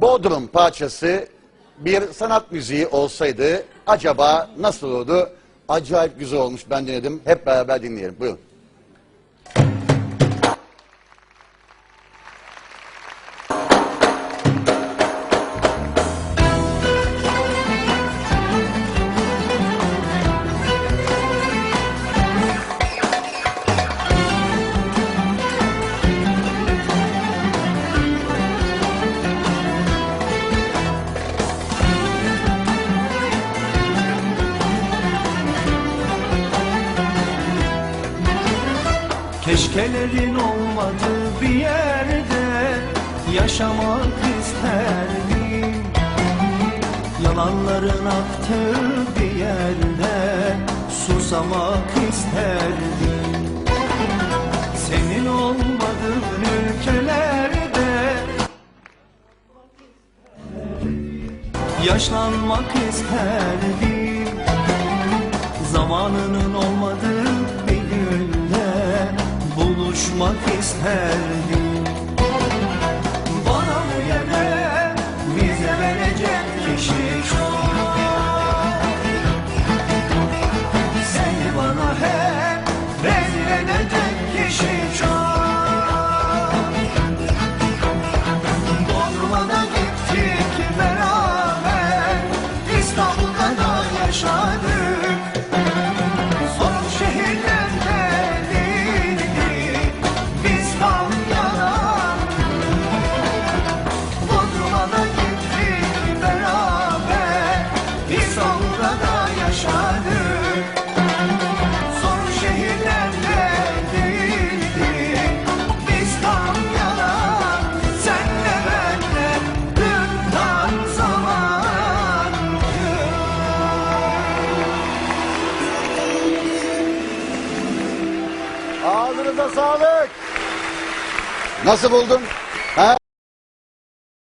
Bodrum parçası bir sanat müziği olsaydı acaba nasıl olurdu? Acayip güzel olmuş ben dinledim. Hep beraber dinleyelim. Buyurun. Keşkelerin olmadığı bir yerde yaşamak isterdim Yalanların aktığı bir yerde susamak isterdim. Senin olmadığın ülkelerde yaşlanmak isterdim. Zamanının olmadığı buluşmak isterdim. Bana yere bize verecek kişi çok. Seni bana hep rezil edecek kişi çok. Bodrum'a gittik beraber İstanbul'da Ağzınıza sağlık. Nasıl buldun? Ha?